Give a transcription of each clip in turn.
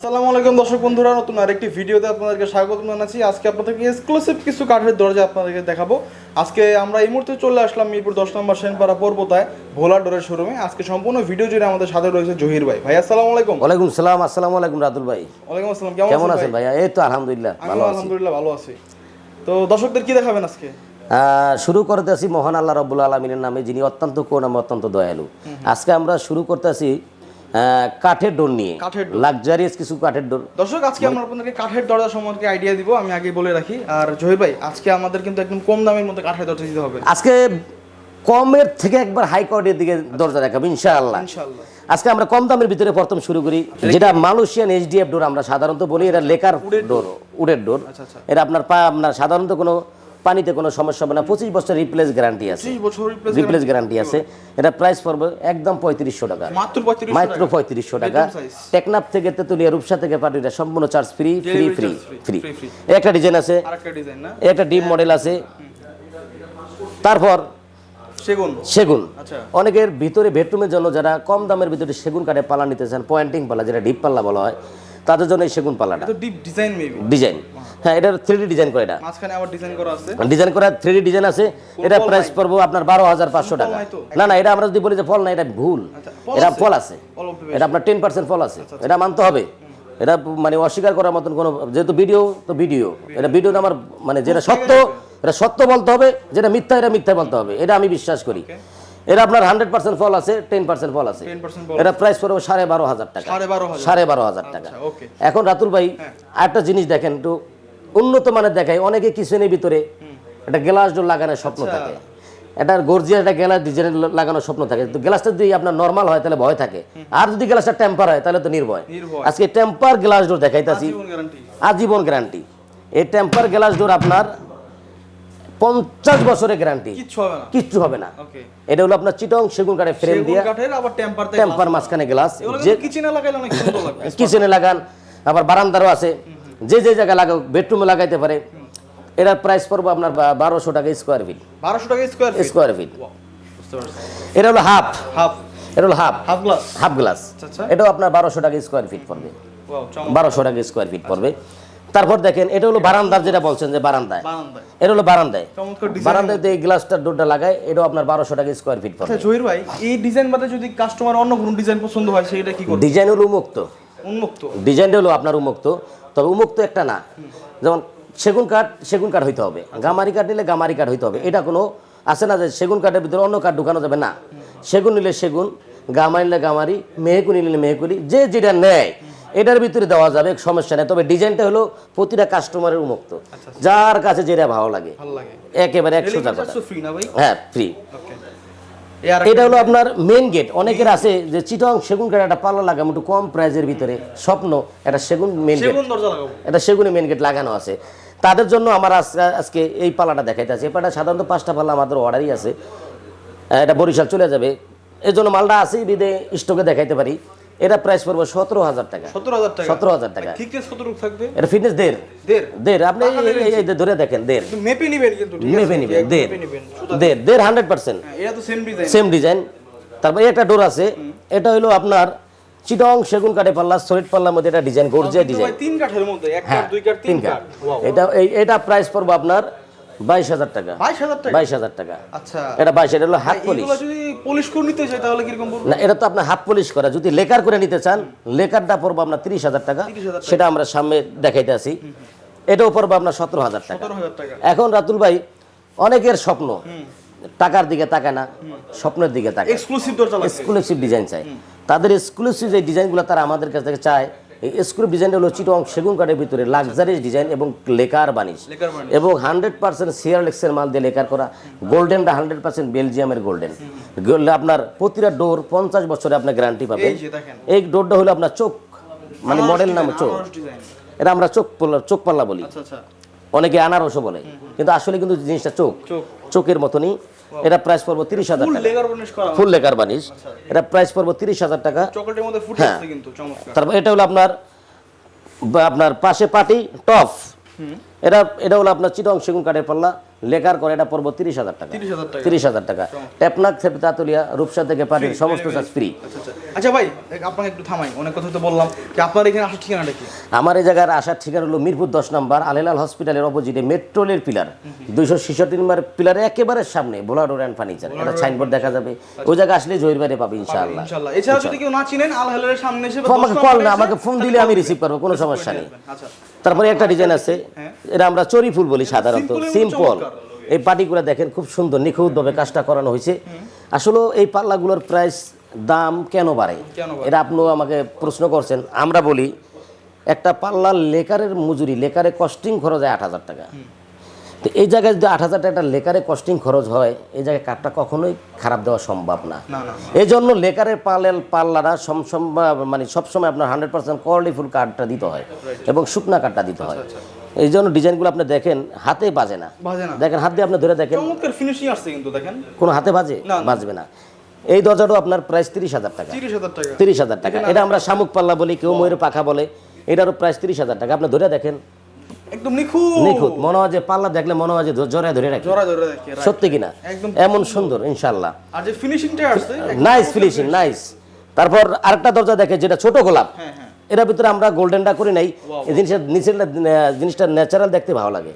আসসালামু আলাইকুম দর্শক বন্ধুরা নতুন আরেকটি ভিডিওতে আপনাদেরকে স্বাগত জানাচ্ছি। আজকে আপনাদেরকে এক্সক্লুসিভ কিছু কাঠের দরজা আপনাদেরকে দেখাবো। আজকে আমরা এই মুহূর্তে চলে আসলাম মিরপুর দশ নম্বর সেনপাড়া পর্বতায় ভোলা ডোরের শোরুমে আজকে সম্পূর্ণ ভিডিও জুড়ে আমাদের সাথে রয়েছে জহির ভাই। ভাই আসসালামু আলাইকুম। ওয়ালাইকুম সালাম আসসালামু আলাইকুম রাতুল ভাই। ওয়ালাইকুম আসসালাম কেমন কেমন আছেন ভাইয়া এই তো আলহামদুলিল্লাহ ভালো আছি। আলহামদুলিল্লাহ ভালো আছি। তো দর্শকদের কি দেখাবেন আজকে? আহ, শুরু করতেছি মহান আল্লাহ রব্বুল আলমিনের নামে যিনি অত্যন্ত করুণাম অত্যন্ত দয়ালু। আজকে আমরা শুরু করতেছি কাঠের ডোর নিয়ে। কাঠের লাক্সারিয়াস কিছু কাঠের ডোর। দর্শক আজকে আমরা আপনাদেরকে কাঠের দরজা সম্পর্কে আইডিয়া দিব আমি আগে বলে রাখি। আর জহির ভাই আজকে আমাদের কিন্তু একদম কম দামের মধ্যে কাঠের দরজা দিতে হবে। আজকে কমের থেকে একবার হাই কোয়ালিটির দিকে দরজা দেখাবো ইনশাআল্লাহ। ইনশাআল্লাহ। আজকে আমরা কম দামের ভিতরে প্রথম শুরু করি যেটা মালয়েশিয়ান এইচডিএফ ডোর আমরা সাধারণত বলি এটা লেকার ডোর উডের ডোর আচ্ছা আচ্ছা। এটা আপনার পা আপনার সাধারণত কোনো পানিতে কোনো সমস্যা হবে না। পঁচিশ বছর রিপ্লেস গ্যারান্টি আছে। রিপ্লেস গ্যারান্টি আছে। এটা প্রাইস পড়বে একদম পঁয়ত্রিশশো টাকা। মাত্র পঁয়ত্রিশশো টাকা। টেকনাপ থেকে তেতুলিয়া রূপসা থেকে পাঠিয়ে সম্পূর্ণ charge free free free free. একটা ডিজাইন আছে। একটা ডিপ মডেল আছে। তারপর সেগুন। সেগুন। আচ্ছা। অনেকের ভিতরে বেডরুমের জন্য যারা কম দামের ভিতরে সেগুন কাঠে পালা নিতে চান পয়েন্টিং পালা যেটা ডিপ পাল্লা বলা হয় তাদের জন্য এই সেগুন পাল্লাটা ডিপ ডিজাইন ডিজাইন হ্যাঁ এটার থ্রি ডিজাইন করে এটা। মাঝখানে আবার ডিজাইন করা আছে। ডিজাইন করা থ্রি ডিজাইন আছে। এটা প্রাইস পড়ব আপনার বারো হাজার পাঁচশো টাকা। না না এটা আমরা যদি বলি যে ফল না এটা ভুল। আচ্ছা, এটা ফল আছে। এটা আপনার টেন পার্সেন্ট ফল আছে। এটা মানতে হবে। এটা মানে অস্বীকার করার মতন কোনো যেহেতু ভিডিও তো ভিডিও এটা ভিডিও আমার মানে যেটা সত্য এটা সত্য বলতে হবে যেটা মিথ্যা এটা মিথ্যা বলতে হবে। এটা আমি বিশ্বাস করি। এটা আপনার হান্ড্রেড পার্সেন্ট ফল আছে টেন পার্সেন্ট ফল আছে। এটা প্রাইস পড়বে সাড়ে বারো হাজার টাকা। সাড়ে বারো হাজার। টাকা। আচ্ছা এখন রাতুল ভাই একটা জিনিস দেখেন একটু। উন্নত মানের দেখায়। অনেকে কিচেনের ভিতরে একটা গ্লাস ডোর লাগানোর স্বপ্ন আচ্ছা। থাকে। এটা গর্জিয়াস একটা গ্লাস ডিজাইন লাগানোর স্বপ্ন থাকে। তো গ্লাসটা যদি আপনার নর্মাল হয় তাহলে ভয় থাকে। আর যদি গ্লাসটা টেম্পার হয় তাহলে তো নির্ভয়। আজকে টেম্পার গ্লাস ডোর দেখাইতাছি। আজীবন গ্যারান্টি এই টেম্পার গ্লাস ডোর আপনার পঞ্চাশ বছরের গ্যারান্টি কিচ্ছু হবে না। এটা হলো আপনার চিটং সেগুন কাঠের ফ্রেম দিয়ে। টেম্পার মাঝখানে গ্লাস কিচেনে লাগান। আবার বারান্দারও আছে। যে যে জায়গায় লাগাও বেডরুমে লাগাইতে পারে এটার প্রাইস পড়ব আপনার বারোশো টাকা স্কোয়ার ফিট বারোশো টাকা স্কোয়ার ফিট স্কোয়ার ফিট এটা হলো হাফ হাফ এটা হলো half half glass half glass আচ্ছা। এটাও আপনার বারোশো টাকা স্কোয়ার ফিট পড়বে। বারোশো টাকা স্কোয়ার ফিট পড়বে। তারপর দেখেন এটা হলো বারান্দার যেটা বলছেন যে বারান্দায়। এটা হলো বারান্দায়। বারান্দায় এই গ্লাসটার ডোরটা লাগায় এটাও আপনার বারোশো টাকা স্কোয়ার ফিট পড়বে। আচ্ছা জহির ভাই এই ডিজাইন বাদে যদি কাস্টমার অন্য কোনো ডিজাইন পছন্দ হয় সেটা কি করবে? ডিজাইন হলো উন্মুক্ত। উন্মুক্ত। ডিজাইনটা হলো আপনার উন্মুক্ত তবে উন্মুক্ত একটা না। যেমন সেগুন কাঠ সেগুন কাঠ হইতে হবে। গামারি কাঠ নিলে গামারি কাঠ হইতে হবে। এটা কোনো আছে না যে সেগুন কাঠের ভিতরে অন্য কাঠ ঢুকানো যাবে না। সেগুন নিলে সেগুন গামারি নিলে গামারি মেহকুনি নিলে মেহকুনি যে যেটা নেয় এটার ভিতরে দেওয়া যাবে সমস্যা নেই। তবে ডিজাইনটা হলো প্রতিটা কাস্টমারের উন্মুক্ত। যার কাছে যেটা ভালো লাগে। একেবারে একশো টাকা হ্যাঁ ফ্রি এটা হলো আপনার মেন গেট অনেকের আছে যে চিটং সেগুন কাঠ একটা পাল্লা লাগাম একটু কম প্রাইজের ভিতরে। স্বপ্ন এটা সেগুন মেন গেট লাগাবো। এটা সেগুনে মেন গেট লাগানো আছে। তাদের জন্য আমার আজ- আজকে এই পালাটা দেখাইতে আছে। এই পাল্লাটা সাধারণত পাঁচটা পাল্লা আমাদের অর্ডারই আছে। এটা বরিশাল চলে যাবে। এই জন্য মালটা আছে বিদে স্টকে দেখাইতে পারি। এটা প্রাইস পড়বে সতেরো হাজার টাকা। সত্তর হাজার টাকা? সতেরো হাজার টাকা। ঠিক আছে সত্তর থাকবে? এটা ফিটনেস দের দের আপনি এই- ধরে দেখেন দের মেপে নিবেন কিন্তু মেপে নিবেন দের দের দের হান্ড্রেড পার্সেন্ট হ্যাঁ, এটা তো সেম ডিজাইন সেম ডিজাইন তারপরে একটা ডোর আছে। এটা হলো আপনার চিটং সেগুন কাঠে পাল্লা সলিড পাল্লার মধ্যে এটা ডিজাইন গর্জিয়া ডিজাইন তিন কাঠের মধ্যে এক হ্যাঁ কাঠ দুই কাঠ তিন কাঠ। এটা এটা প্রাইস পড়ব আপনার বাইশ হাজার টাকা। বাইশ হাজার টাকা? বাইশ হাজার টাকা। আচ্ছা। এটা বাইশ এটা হলো হাত পলিশ যদি পলিশ করে নিতে চাই তাহলে কীরকম না এটা তো আপনার হাত পলিশ করা। যদি লেকার করে নিতে চান লেকারটা পড়ব আপনার তিরিশ হাজার টাকা। সেটা আমরা সামনে দেখাইতে আছি এটাও পড়ব আপনার সতেরো হাজার টাকা। এখন রাতুল ভাই অনেকের স্বপ্ন টাকার দিকে তাকায় না স্বপ্নের দিকে তাকায়। এক্সক্লুসিভ এক্সক্লুসিভ ডিজাইন চাই। তাদের এক্সক্লুসিভ যে ডিজাইনগুলো তারা আমাদের কাছ থেকে চায় এই এক্সক্লুসিভ ডিজাইনটা হলো চিটং সেগুন কাঠের ভিতরে লাক্সারিয়াস ডিজাইন এবং লেকার বানিশ। এবং হান্ড্রেড পার্সেন্ট সিয়ারলেক্সের মাল দিয়ে লেকার করা। গোল্ডেনটা হান্ড্রেড পার্সেন্ট বেলজিয়ামের গোল্ডেন আপনার প্রতিটা ডোর পঞ্চাশ বছরে আপনার গ্যারান্টি পাবেন এই ডোরটা হলো আপনার চোখ মানে মডেল নাম চোখ। এটা আমরা চোখ পাল্লা চোখ পাল্লা বলি। আচ্ছা আচ্ছা। অনেকে আনারসও বলে। কিন্তু আসলে কিন্তু জিনিসটা চোখ। চোখের মতনই। এটা প্রাইস পড়ব তিরিশ হাজার ফুল টাকা। ফুল লেকার বানিশ এটা প্রাইস পড়ব তিরিশ হাজার টাকা। হ্যাঁ। তারপর এটা হলো আপনার আপনার পাশে পাটি টপ এটা এটা হলো আপনার চিটং সেগুন কাঠের পাল্লা। লেকার করে এটা পড়ব তিরিশ হাজার টাকা। তিরিশ হাজার টাকা। টেপনাক থেকে তাতুলিয়া রূপসা থেকে পাঠিয়ে সমস্ত চার্জ ফ্রি আচ্ছা আচ্ছা। আচ্ছা ভাই আপনাকে একটু থামাই। অনেক কথা তো বললাম। যে আপনার এখানে আসার ঠিকানাটা কি? আমার এই জায়গার আসার ঠিকানা হলো মিরপুর দশ নম্বর আলেলাল হসপিটালের অপোজিটে মেট্রোলের পিলার। দুইশো ছেষট্টি নম্বর পিলারের একেবারে সামনে বোলাডোর অ্যান্ড ফার্নিচার। এটা সাইনবোর্ড দেখা যাবে। ওই জায়গায় আসলে জহির বাইরে পাবে ইনশাআল্লাহ। ইনশাল্লাহ এছাড়া যদি কেউ না চিনেন আল হেলালের সামনে এসে আমাকে কল না আমাকে ফোন দিলে আমি রিসিভ করব কোনো সমস্যা নেই। আচ্ছা। তারপরে একটা ডিজাইন আছে। এটা আমরা চরি ফুল বলি সাধারণত। সিম্পল এই পাটিগুলো দেখেন খুব সুন্দর নিখুঁতভাবে কাজটা করানো হয়েছে। আসলে এই পাল্লাগুলোর প্রাইস দাম কেন বাড়ে? কেন বাড়ে? এটা আপনিও আমাকে প্রশ্ন করছেন। আমরা বলি একটা পাল্লার লেকারের মজুরি লেকারে কস্টিং খরচ হয় আট হাজার টাকা। তো এই জায়গায় যদি আট হাজার টাকা লেকারে কস্টিং খরচ হয় এই জায়গায় কাঠটা কখনোই খারাপ দেওয়া সম্ভব না। এই জন্য লেকারের পালেল পাল্লারা সমসম মানে সবসময় আপনার হান্ড্রেড পার্সেন্ট কোয়ালিটিফুল কাঠটা দিতে হয় এবং শুকনা কাঠটা দিতে হয়। এই জন্য ডিজাইনগুলো আপনি দেখেন হাতে বাজে না। দেখেন হাত দিয়ে আপনি ধরে দেখেন। ফিনিশিং আসছে কিন্তু দেখেন। কোনো হাতে বাজে। বাজবে না। এই দরজাটাও আপনার প্রাইস তিরিশ হাজার টাকা। তিরিশ হাজার টাকা। তিরিশ হাজার টাকা। এটা আমরা শামুক পাল্লা বলি কেউ ময়ূর পাখা বলে এটারও প্রাইস তিরিশ হাজার টাকা। আপনি ধরে দেখেন একদম নিখুঁত। নিখুঁত। মনে হয় যে পাল্লা দেখলে মনে হয় যে জোড়ায় ধরে রাখি। জোড়া জোড়া দেখে সত্যি কিনা? একদম এমন সুন্দর ইনশাল্লাহ আর যে ফিনিশিংটা আসছে নাইস ফিনিশিং নাইস। তারপর আরেকটা দরজা দেখে যেটা ছোট গোলাপ হ্যাঁ হ্যাঁ। এটার ভিতরে আমরা গোল্ডেনটা করি নাই। এই জিনিসটা নিচের জিনিসটা ন্যাচারাল দেখতে ভালো লাগে।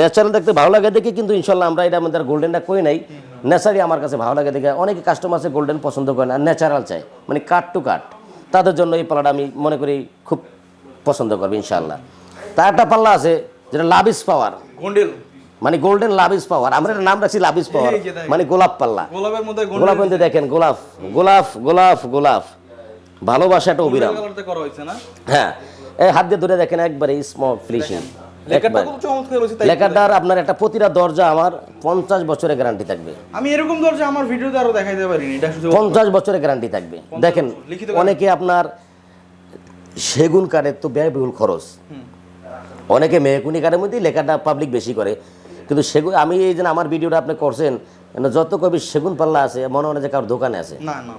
ন্যাচারাল দেখতে ভালো লাগে দেখে কিন্তু ইনশাল্লাহ আমরা এটা আমাদের গোল্ডেনটা করি নাই। ন্যাচারালি আমার কাছে ভালো লাগে দেখে। অনেকে কাস্টমার আছে গোল্ডেন পছন্দ করে না ন্যাচারাল চাই মানে কাট টু কাট তাদের জন্য এই পাল্লাটা আমি মনে করি খুব পছন্দ করবে ইনশাল্লাহ তার একটা পাল্লা আছে যেটা লাভিস পাওয়ার। গন্ডেল মানে গোল্ডেন লাভিস পাওয়ার। আমরা নাম রাখছি লাভিস পাওয়ার। মানে গোলাপ পাল্লা। গোলাপের মধ্যে গোলাপ কিন্তু দেখেন গোলাপ গোলাপ গোলাপ গোলাপ। অবিরাম করা হয়েছে না? হ্যাঁ। এই হাত দিয়ে ধরে দেখেন একবারে স্মল ফিনিশিং লেখাটার আপনার একটা প্রতিটা দরজা আমার পঞ্চাশ বছরের গ্যারান্টি থাকবে। আমি এরকম দরজা আমার ভিডিওতে আরও দেখাইতে পারিনি পঞ্চাশ বছরের গ্যারান্টি থাকবে। দেখেন অনেকে আপনার সেগুন কাঠের তো ব্যয়বহুল খরচ। অনেকে মেহকুনি কাঠের মধ্যেই লেখাটা পাবলিক বেশি করে। কিন্তু সেগুন আমি এই যে আমার ভিডিওটা আপনি করছেন যত কবি সেগুন পাল্লা আছে মনে হয় যে কারোর দোকানে আছে। না না।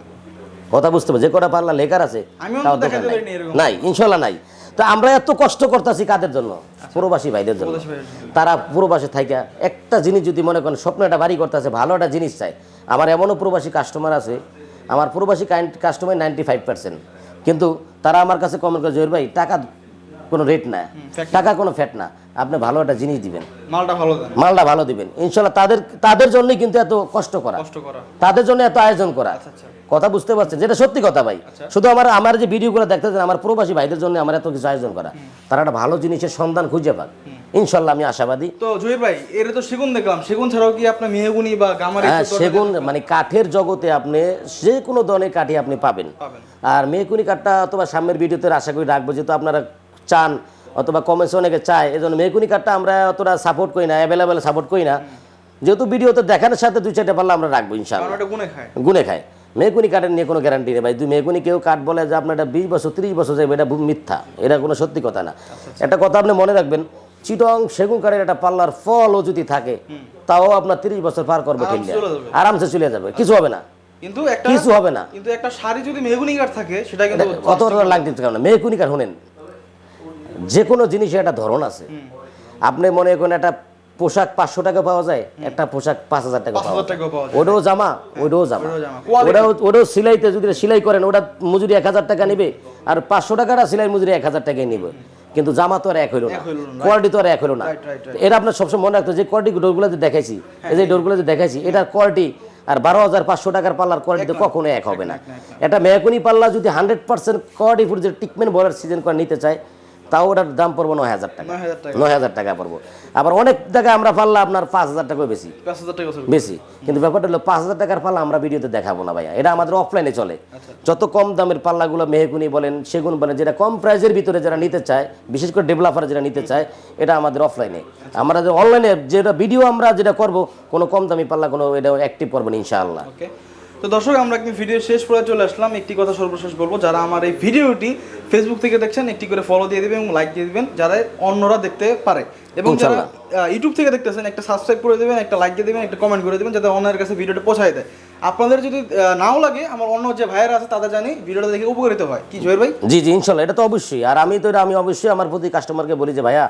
কথা বুঝতে পারছি যে কটা পাল্লা লেখার আছে কারোর দোকান নাই। ইনশাল্লাহ নাই। তো আমরা এত কষ্ট করতেছি কাদের জন্য? প্রবাসী ভাইদের জন্য। প্রবাসী ভাইদের জন্য। তারা প্রবাসে থাইকা একটা জিনিস যদি মনে করেন স্বপ্ন একটা বাড়ি করতেছে ভালো একটা জিনিস চাই আমার এমনও প্রবাসী কাস্টমার আছে আমার প্রবাসী কাস্টমার নাইনটি ফাইভ পার্সেন্ট কিন্তু তারা আমার কাছে কমেন্ট করে জহির ভাই টাকা কোনো রেট না। টাকা কোনো ফ্যাট না। আপনি ভালো একটা জিনিস দিবেন। মালটা ভালো মালটা ভালো দিবেন। ইনশাল্লাহ তাদের তাদের জন্যই কিন্তু এত কষ্ট করা। তাদের জন্য এত আয়োজন করা। আচ্ছা কথা বুঝতে পারছেন? যেটা সত্যি কথা ভাই। শুধু আমার আমার যে ভিডিওগুলো দেখতেছেন আমার প্রবাসী ভাইদের জন্য আমার এত কিছু আয়োজন করা। তারা একটা ভালো জিনিসের সন্ধান খুঁজে পাক। ইনশাল্লাহ আমি আশাবাদী। তো জহির ভাই এর তো সেগুন দেখলাম। সেগুন ছাড়াও কি মেহগুনি বা গামারি হ্যাঁ সেগুন মানে কাঠের জগতে আপনি যে কোনো ধরনের কাঠই আপনি পাবেন। আর মেহকুনি কাঠটা অথবা সামনের ভিডিওতে আশা করি রাখব যেহেতু আপনারা চান অথবা কমেন্টস অনেকে চায় এই জন্য মেহকুনি কাঠটা আমরা অতটা সাপোর্ট করি না অ্যাভেলেবেল সাপোর্ট করি না। যেহেতু ভিডিওতে দেখানোর সাথে দুই চারটে পারলে আমরা রাখব ইনশাল্লাহ। গুনে খায়। মেগুনি কাঠের নিয়ে কোনো গ্যারান্টি নেই ভাই। তুই মেগুনি কেউ কাঠ বলে যে আপনার এটা বিশ বছর তিরিশ বছর যাবে এটা মিথ্যা। এটা কোনো সত্যি কথা না। একটা কথা আপনি মনে রাখবেন চিটং সেগুন কাঠের একটা পাল্লার ফলও যদি থাকে তাও আপনার তিরিশ বছর পার করবে আরামসে চলে যাবে। কিছু হবে না। কিন্তু একটা কিছু হবে না। কিন্তু একটা শাড়ি যদি মেহগুনি কাঠ থাকে সেটা কিন্তু কত লাগতে কারণ মেহকুনি কাঠ শোনেন যে কোনো জিনিসের একটা ধরন আছে। আপনি মনে করেন একটা পোশাক পাঁচশো টাকা পাওয়া যায় একটা পোশাক পাঁচ হাজার টাকা পাওয়া যায়। টাকা ওটাও জামা ওটাও জামা। ওটাও। ওটাও সিলাইতে যদি সেলাই করেন ওটা মজুরি এক হাজার টাকা নেবে। আর পাঁচশো টাকাটা সেলাই মজুরি এক হাজার টাকাই নেবে। কিন্তু জামা তো আর এক হইল না। কোয়ালিটি তো আর এক হইল না। এটা আপনার সবসময় মনে রাখতে যে কোয়ালিটি ডোরগুলো যে দেখাইছি? এই যে ডোরগুলো যে দেখাইছি এটার কোয়ালিটি আর বারো হাজার পাঁচশো টাকার পাল্লার কোয়ালিটি কখনো এক হবে না। এটা মেয়াকুনি পাল্লা যদি হান্ড্রেড পার্সেন্ট কোয়ালিটি ফুড যে ট্রিটমেন্ট বলার সিজন করে নিতে চায় তাও ওটার দাম পড়ব নয় হাজার টাকা। নয় হাজার টাকা। পড়ব। আবার অনেক টাকা আমরা পাল্লা আপনার পাঁচ হাজার টাকা বেশি। বেশি। কিন্তু ব্যাপারটা হলো পাঁচ হাজার টাকার পাল্লা আমরা ভিডিওতে দেখাবো না ভাইয়া। এটা আমাদের অফলাইনে চলে। যত কম দামের পাল্লাগুলো মেহগুনি বলেন সেগুন বলেন যেটা কম প্রাইসের ভিতরে যারা নিতে চায় বিশেষ করে ডেভেলপার যারা নিতে চায় এটা আমাদের অফলাইনে আমরা যে অনলাইনে যেটা ভিডিও আমরা যেটা করব কোনো কম দামি পাল্লা কোনো এটা অ্যাক্টিভ করব না ইনশাআল্লাহ। তো দর্শক আমরা একটি ভিডিও শেষ করে চলে আসলাম। একটি কথা সর্বশেষ বলব যারা আমার এই ভিডিওটি ফেসবুক থেকে দেখছেন একটি করে ফলো দিয়ে দিবেন এবং লাইক দিয়ে দিবেন যারা অন্যরা দেখতে পারে। এবং যারা ইউটিউব থেকে দেখতেছেন একটা সাবস্ক্রাইব করে দেবেন একটা লাইক দিয়ে দেবেন একটা কমেন্ট করে দেবেন যাতে অন্যের কাছে ভিডিওটা পৌঁছায় দেয়। আপনাদের যদি নাও লাগে আমার অন্য যে ভাইয়েরা আছে তাদের জানি ভিডিওটা দেখে উপকৃত হয়। কি জয়ের ভাই? জি জি ইনশাল্লাহ এটা তো অবশ্যই। আর আমি তো এটা আমি অবশ্যই আমার প্রতি কাস্টমারকে বলি যে ভাইয়া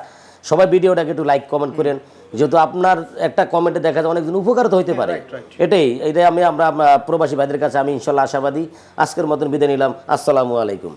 সবাই ভিডিওটাকে একটু লাইক কমেন্ট করেন। যেহেতু আপনার একটা কমেন্টে দেখা যায় অনেকদিন উপকারিত হইতে পারে. এটাই এটাই আমি আমরা আমরা প্রবাসী ভাইদের কাছে আমি ইনশাল্লাহ আশাবাদী। আজকের মতন বিদায় নিলাম। আসসালামু আলাইকুম।